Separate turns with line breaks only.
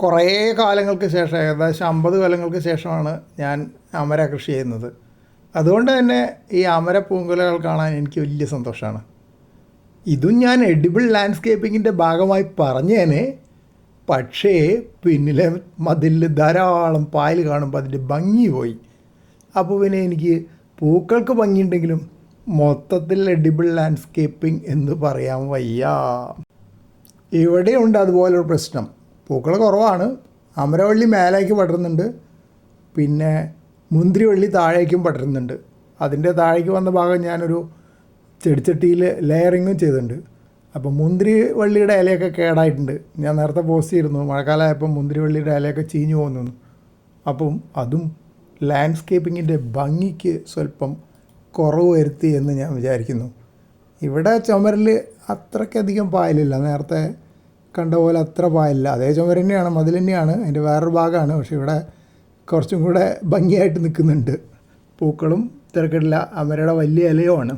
കുറേ കാലങ്ങൾക്ക് ശേഷം ഏകദേശം അമ്പത് കാലങ്ങൾക്ക് ശേഷമാണ് ഞാൻ അമര കൃഷി ചെയ്യുന്നത്. അതുകൊണ്ട് തന്നെ ഈ അമര പൂങ്കുലകൾ കാണാൻ എനിക്ക് വലിയ സന്തോഷമാണ്. ഇതും ഞാൻ എഡിബിൾ ലാൻഡ്സ്കേപ്പിങ്ങിന്റെ ഭാഗമായി പറഞ്ഞേനെ. പക്ഷേ പിന്നിലെ മതിലിൽ ധാരാളം പായൽ കാണുമ്പോൾ അതിന്റെ ഭംഗി പോയി. അപ്പോൾ പിന്നെ എനിക്ക് പൂക്കൾക്ക് ഭംഗിയുണ്ടെങ്കിലും മൊത്തത്തിൽ എഡിബിൾ ലാൻഡ്സ്കേപ്പിംഗ് എന്ന് പറയാൻ വയ്യ. ഇവിടെയുണ്ട് അതുപോലൊരു പ്രശ്നം. പൂക്കൾ കുറവാണ്. അമരവള്ളി മേലേക്ക് പടരുന്നുണ്ട്. പിന്നെ മുന്തിരിവള്ളി താഴേക്കും പടരുന്നുണ്ട്. അതിന്റെ താഴേക്ക് വന്ന ഭാഗം ഞാനൊരു ചെടിച്ചട്ടിയിൽ ലെയറിങ്ങും ചെയ്തിട്ടുണ്ട്. അപ്പോൾ മുന്തിരി വള്ളിയുടെ ഇലയൊക്കെ കേടായിട്ടുണ്ട്. ഞാൻ നേരത്തെ പോസ്റ്റ് ചെയ്തിരുന്നു. മഴക്കാലമായപ്പോൾ മുന്തിരി വള്ളിയുടെ ഇലയൊക്കെ ചീഞ്ഞു പോകുന്നു. അപ്പം അതും ലാൻഡ്സ്കേപ്പിങ്ങിന്റെ ഭംഗിക്ക് സ്വല്പം കുറവ് വരുത്തി എന്ന് ഞാൻ വിചാരിക്കുന്നു. ഇവിടെ ചുമരിൽ അത്രയ്ക്കധികം പായലില്ല. നേരത്തെ കണ്ട പോലെ അത്ര പായല്ല അതേ ചുമര് തന്നെയാണ് മതിൽ തന്നെയാണ് അതിന്റെ വേറൊരു ഭാഗമാണ്. പക്ഷെ ഇവിടെ കുറച്ചും കൂടെ ഭംഗിയായിട്ട് നിൽക്കുന്നുണ്ട്. പൂക്കളും തിരക്കിടില്ല. അമരയുടെ വലിയ ഇലയുമാണ്.